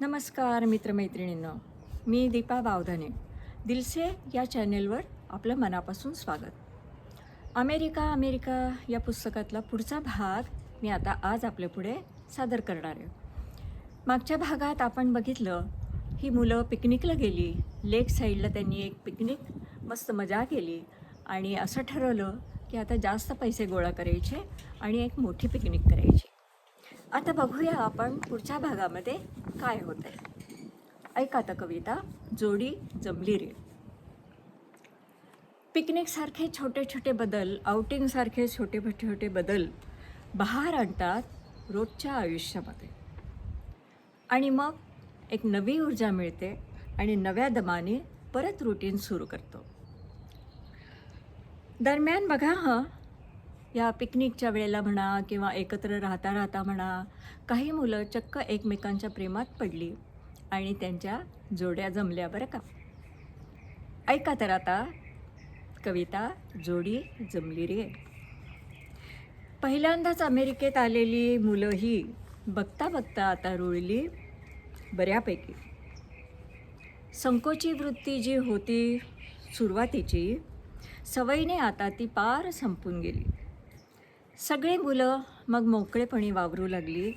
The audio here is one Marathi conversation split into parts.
नमस्कार मित्रमैत्रिणींनो. मी दीपा बावधने. दिलसे या चॅनेलवर आपलं मनापासून स्वागत. अमेरिका अमेरिका या पुस्तकातला पुढचा भाग मी आता आज आपल्यापुढे सादर करणार आहे. मागच्या भागात आपण बघितलं ही मुलं पिकनिकला गेली. लेक साईडला त्यांनी एक पिकनिक मस्त मजा केली आणि असं ठरवलं की आता जास्त पैसे गोळा करायचे आणि एक मोठी पिकनिक करायची. आता बघूया आपण पुढच्या भागामध्ये काय होत आहे ऐका आता कविता जोडी जमली रे पिकनिकसारखे छोटे छोटे बदल आउटिंगसारखे छोटे छोटे बदल बहार आणतात रोजच्या आयुष्यामध्ये. आणि मग एक नवी ऊर्जा मिळते आणि नव्या दमाने परत रुटीन सुरू करतो. दरम्यान बघा हां. या पिकनिकच्या वेळेला म्हणा किंवा एकत्र राहता राहता म्हणा काही मुलं चक्क एकमेकांच्या प्रेमात पडली आणि त्यांच्या जोड्या जमल्या बरं का. ऐका तर आता कविता जोडी जमली रे. पहिल्यांदाच अमेरिकेत आलेली मुलंही बघता बघता आता रुळली बऱ्यापैकी. संकोची वृत्ती जी होती सुरुवातीची सवयीने आता ती पार संपून गेली. सगळी मुलं मग मोकळेपणी वावरू लागली.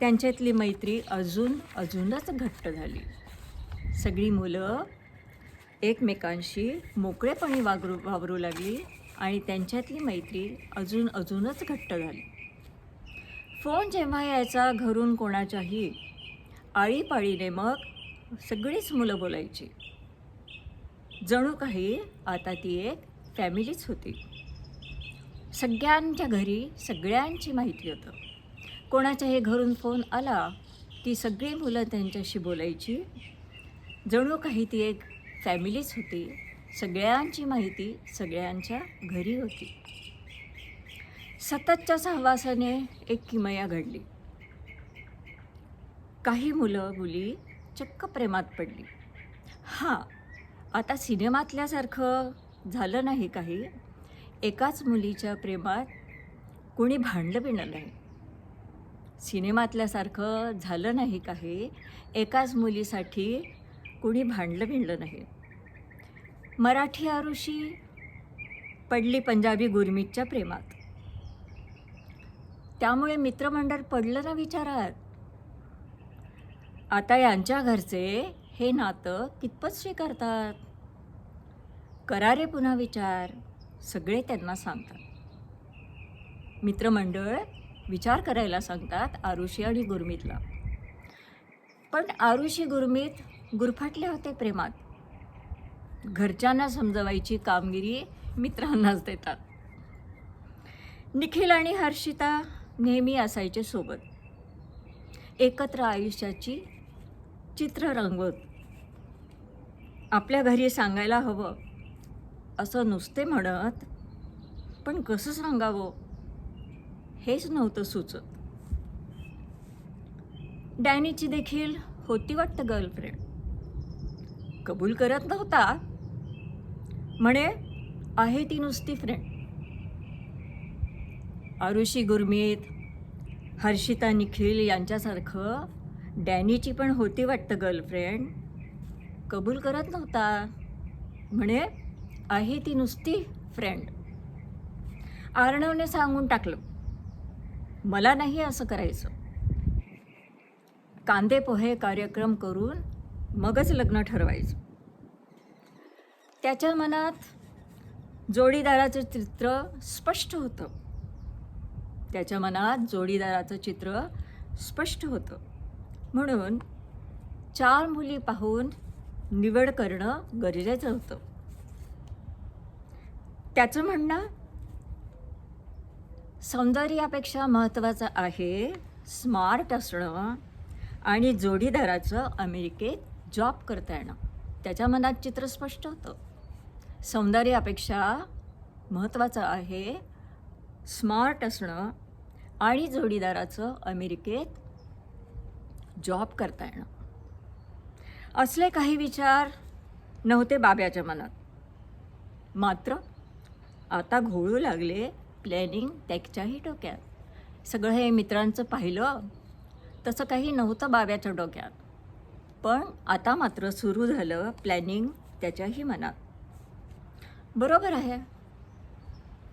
त्यांच्यातली मैत्री अजून अजूनच घट्ट झाली. सगळी मुलं एकमेकांशी मोकळेपणी वागरू वावरू लागली आणि त्यांच्यातली मैत्री अजून अजूनच घट्ट झाली. फोन जेव्हा यायचा घरून कोणाच्याही आळीपाळीने मग सगळीच मुलं बोलायची. जणू काही आता ती एक फॅमिलीच होती. सगळ्यांच्या घरी सगळ्यांची माहिती होतं. कोणाच्याही घरून फोन आला ती सगळी मुलं त्यांच्याशी बोलायची. जणू काही ती एक फॅमिलीच होती. सगळ्यांची माहिती सगळ्यांच्या घरी होती. सततच्या सहवासाने एक किमया घडली. काही मुलं मुली चक्क प्रेमात पडली. हां आता सिनेमातल्यासारखं झालं नाही काही. एकाच मुलीच्या प्रेमात कोणी भांडलं बिणलं नाही सिनेमातल्यासारखं झालं नाही काही. एकाच मुलीसाठी कोणी भांडलं बिणलं नाही. मराठी आरुषी पडली पंजाबी गुरमीतच्या प्रेमात. त्यामुळे मित्रमंडळ पडलं ना विचारात? आता यांच्या घरचे हे नातं कितपत स्वीकारतात? करा रे पुन्हा विचार. सगळे त्यांना सांगतात. मित्रमंडळ विचार करायला सांगतात आरुषी आणि गुरमीतला. पण आरुषी गुरमीत गुरफाटले होते प्रेमात. घरच्यांना समजवायची कामगिरी मित्रांनाच देतात. निखिल आणि हर्षिता नेहमी असायचे सोबत. एकत्र आयुष्याची चित्र रंगवत. आपल्या घरी सांगायला हवं असं नुसते म्हणत पण कसं सांगावं? हेच नव्हतं सुचत. डॅनीची देखील होती वाटतं गर्लफ्रेंड. कबूल करत नव्हता. म्हणे आहे ती नुसती फ्रेंड आरुषी गुरमीत हर्षिता निखिल यांच्यासारखं डॅनीची पण होती वाटतं गर्लफ्रेंड. कबूल करत नव्हता. म्हणे आहे ती नुसती फ्रेंड आर्णवने सांगून टाकलं मला नाही असं करायचं. कांदे पोहे कार्यक्रम करून मगच लग्न ठरवायचं. त्याच्या मनात जोडीदाराचं चित्र स्पष्ट होतं. त्याच्या मनात जोडीदाराचं चित्र स्पष्ट होतं. म्हणून चार मुली पाहून निवड करणं गरजेचं होतं. त्याचं म्हणणं सौंदर्यापेक्षा महत्त्वाचं आहे स्मार्ट असणं आणि जोडीदाराचं अमेरिकेत जॉब करता येणं. त्याच्या मनात चित्र स्पष्ट होतं. सौंदर्यापेक्षा महत्त्वाचं आहे स्मार्ट असणं आणि जोडीदाराचं अमेरिकेत जॉब करता येणं. असले काही विचार नव्हते बाब्याच्या मनात. मात्र आता घोळू लागले प्लॅनिंग त्याच्याही डोक्यात. सगळं हे मित्रांचं पाहिलं तसं काही नव्हतं बाब्याच्या डोक्यात. पण आता मात्र सुरू झालं प्लॅनिंग त्याच्याही मनात. बरोबर आहे.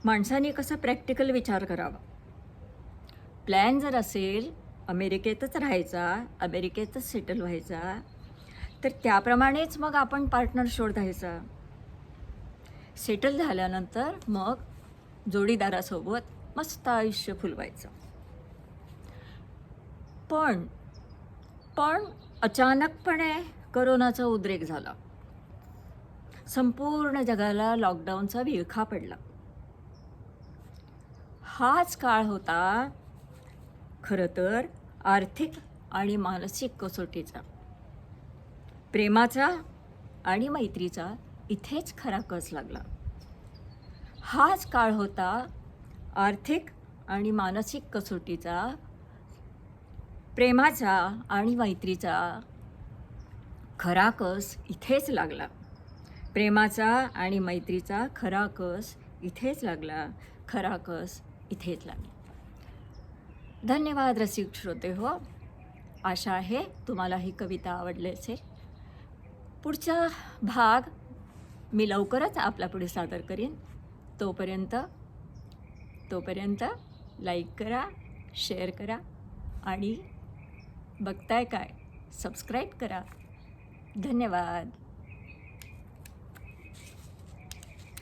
माणसाने कसा प्रॅक्टिकल विचार करावा? प्लॅन जर असेल अमेरिकेतच राहायचा अमेरिकेतच सेटल व्हायचा तर त्याप्रमाणेच मग आपण पार्टनर शोधायचा. सेटल झाल्यानंतर मग जोडीदारासोबत मस्त आयुष्य फुलवायचं. पण पण अचानकपणे करोनाचा उद्रेक झाला. संपूर्ण जगाला लॉकडाऊनचा विळखा पडला. हाच काळ होता खरं तर आर्थिक आणि मानसिक कसोटीचा. प्रेमाचा आणि मैत्रीचा इथेच खरा कस लागला. हाच काळ होता आर्थिक आणि मानसिक कसोटीचा प्रेमाचा आणि मैत्रीचा. खरा कस इथेच लागला. प्रेमाचा आणि मैत्रीचा खरा कस इथेच लागला. खरा कस इथेच लागला. धन्यवाद रसिक श्रोते हो. आशा आहे तुम्हाला ही कविता आवडली असेल. पुढचा भाग मी लवकरच आपल्यापुढे सादर करीन. तोपर्यंत तोपर्यंत लाईक करा शेअर करा आणि बघताय काय? सबस्क्राईब करा. धन्यवाद.